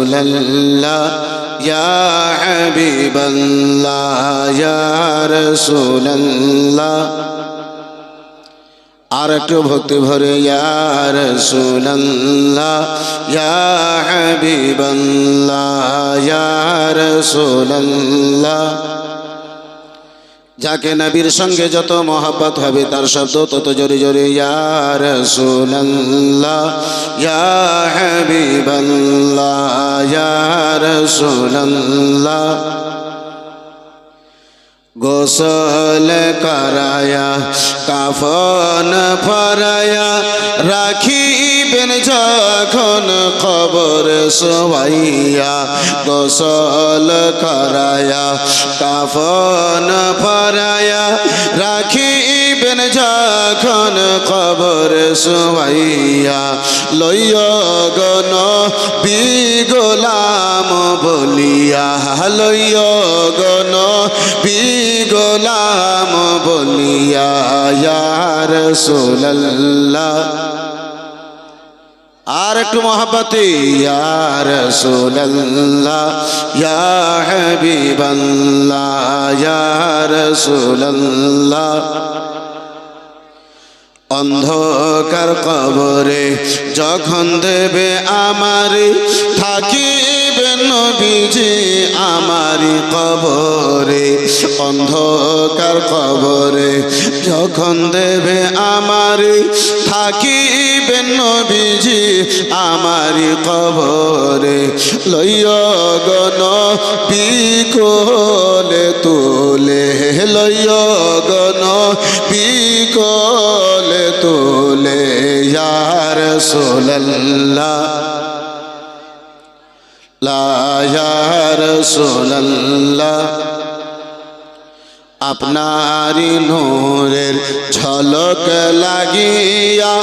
رسول الله يا حبيب الله يا رسول الله আর একটু ভক্তি ভরে ইয়ার সুল্লাহ ইয়া হাবিবাল্লাহ ইয়ার সুল্লাহ যাকে নবীর সঙ্গে যত মহাব্বত হবে, তার শব্দ তত জোরে জোরে ইয়ার সুল্লাহ ইয়া ইয়ার সুল্লাহ গোসল করায়া, কাফন ফরায়া রাখিবেন যখন খবর সবাইয়া গোসল করায়া কাফন ফরায়া রাখিবেন যখন খবর সবাইয়া লইয় গণ বিগোলাম বলিয়া, লইয় গণ বিগোলাম বলিয়া ইয়ার সোল্লাহ আর একটু মহাব্বতে ইয়ার সোল্লা হাবিবাল্লাহ ইয়ার সোল্লাহ অন্ধকার কবরে যখন দেবে আমারে থাকিবে নবীজি আমারি কবরে, অন্ধকার কবরে, যখন দেবে আমারে থাকিবে নবীজি আমারি কবরে। লইয় বিকলে তোলে, লইয় বিকলে তোলে ইয়ার সোল্লাহ লায়ার সোল্লাহ আপনারি নূরের ঝলক লাগিয়া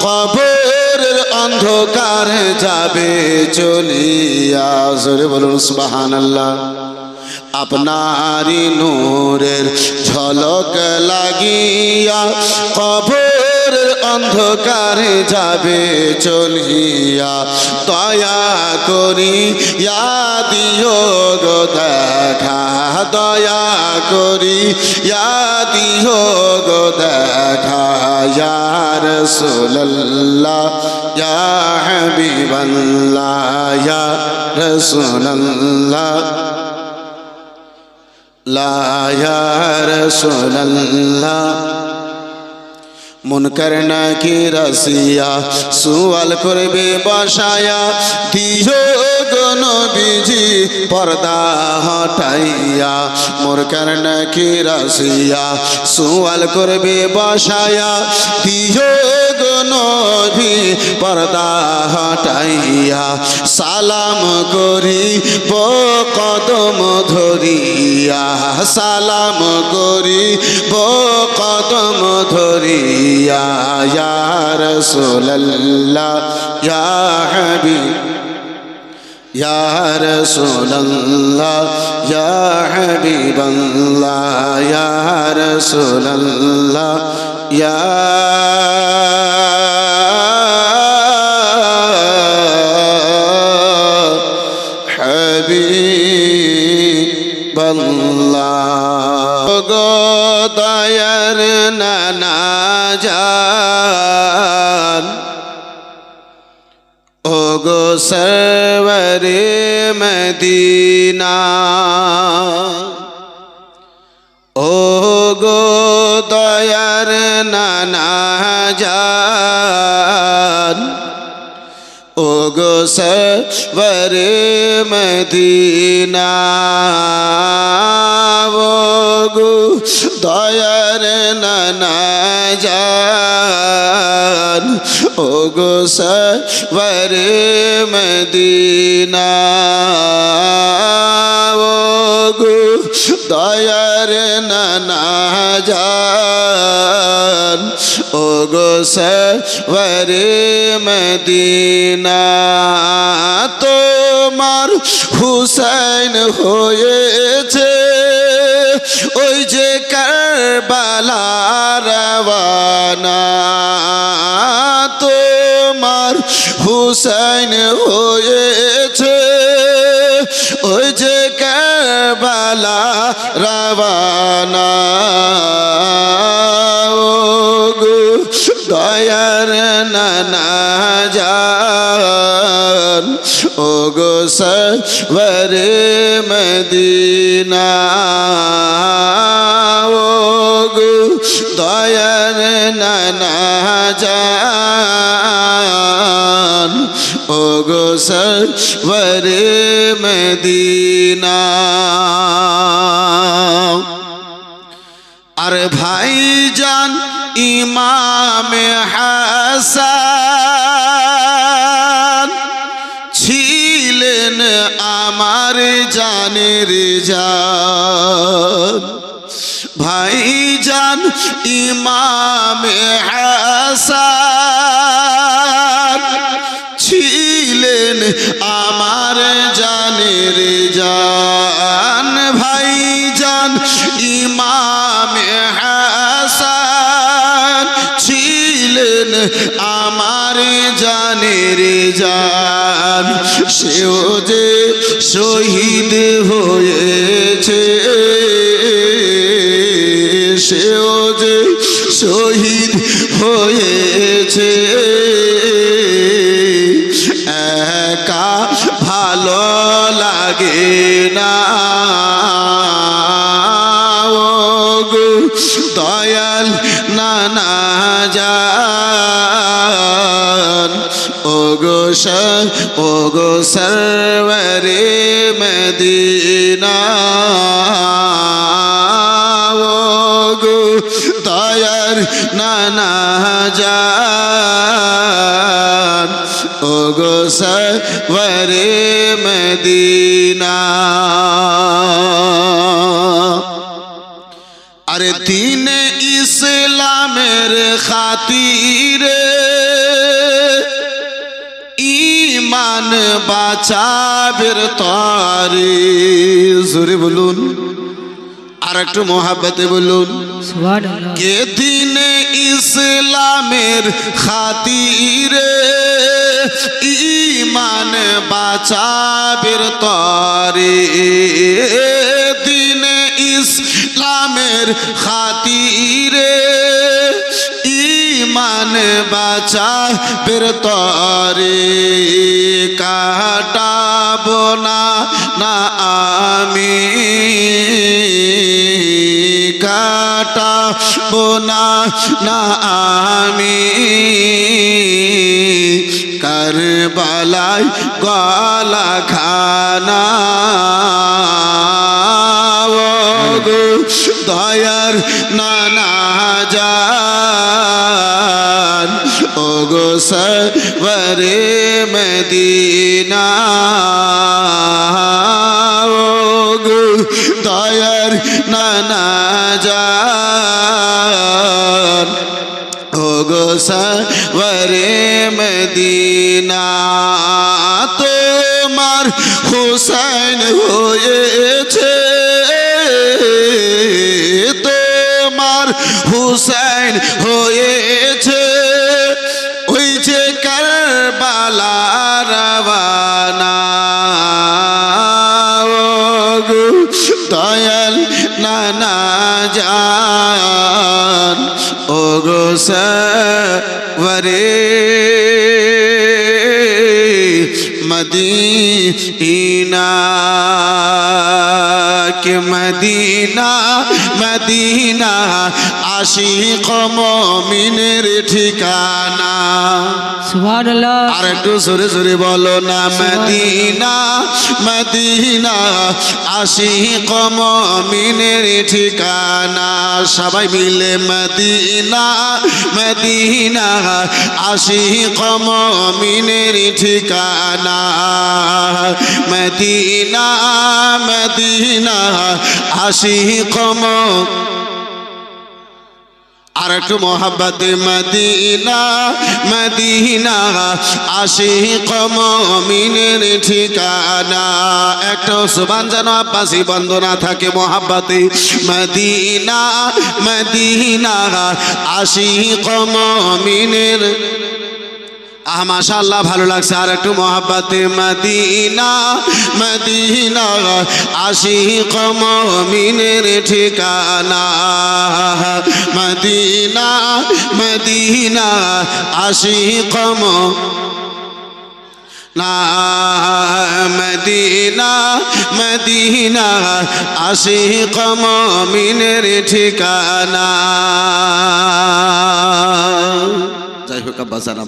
কবরের অন্ধকার যাবে চলিয়া। জোরে বলুন, সুবহানাল্লাহ। আপনারি নূরের ঝলক লাগিয়া কবর অন্ধকারে যাবে চলিয়া, দয়া করি দিও গো দেখা, দয়া করি দিও গো দেখা ইয়ার সোল্লাহ ইয়া হাবিবাল্লাহ, ইয়া লায়ারসোল্লাহ মুনকার নাকি রাসিয়া সুয়াল করবে বসায়া। দিও গন বিজি পর্দা হটাইয়া। মুরকার নাকি রাসিয়া সুয়াল করবে বসায়া। দিও গন ভি পর্দা হটাইয়া। সালাম করি কদম ধরিয়া। সালাম করি কদম ধরিয়া। দিয়া ইয়া রাসূলুল্লাহ ইয়া হাবিব ইয়া রাসূলুল্লাহ ইয়া হাবিবাল্লাহ ইয়া রাসূলুল্লাহ ইয়া হাবিবাল্লাহ গো দয়ার নানা ও গো সরবরে মদিনা ও গো দয়ার নানা মদিনা ও গো দয়ার নানা যান ও গো সর মদিনা ও গো, দয়ার নানা ও গো সরবরে মদিনা, তোমার হুসাইন হয়েছে। ওই যে কারবালা রওয়ানা, তোমার হুসাইন হয়েছে। ওই যে কারবালা রাবানা। দয়ার নানা যান ও গো সবরে মদিনা। ও গো দয়ার নানা যান ও গো সবরে মদিনা। আর ভাইজান ইমাম হাসান ছিলেন আমার জানের জান। ভাইজান ইমাম হাসান আমার জানের জান, ভাইজান, ইমাম হাসান ছিলেন আমার জানের জান। সেও যে শহীদ হয়েছে, সেও যে শহীদ হয়েছে। না। গো, দয়াল নানা যান ও গো ও গো সরবরে মদিনা। ও গো দয়ার নানা যান ও গো সরবরে মদিনা। আরে দিন ইসলামের খাতিরে ইমান বাঁচাবের তরে জোরে বলুন আর একটু মহাব্বতে বলুন। কে দিন ইসলামের খাতিরে ইমান বাঁচাবের তরে দিন ইসলামের খাতিরে ইমান বাঁচা বের তরে কাটাবো না না আমি কাটাবো না না আমি কারবালায় গলা খানা দয়ার নানা যান ও গো সবরে মদিনা। হুসাইন হয়েছে। তোমার হুসাইন হয়েছে। ওই যে কারবালা রবানা দয়াল নানা যান ও গো সবরে মদিনা কে মদিনা মদিনা আশিক মমিনের ঠিকানা সুবহানাল্লাহ আর একটু জোরে জোরে বলো না মদিনা মদিনা আশিক মমিনের ঠিকানা। সবাই মিলে মদিনা মদিনা আশিক মমিনের ঠিকানা। মদিনা মদিনা, আশিক ম- আর একটু মোহাব্বতে, মদিনা মদিনা, আশিক মমিনের ঠিকানা। একটা সুবান যেন আব্বাসি বন্দনা থাকে মোহাব্বতে। মদিনা মদিনা, আশিক মমিনের আহ, মাশাআল্লাহ, ভালো লাগছে। আর একটু মহাব্বাতে, মদিনা মদিনা, আশিক মমিনের ঠিকানা। মদিনা মদিনা, আশিক না মদিনা মদিনা, আশিক মমিনের ঠিকানা। যাই হোক আব্বাসানা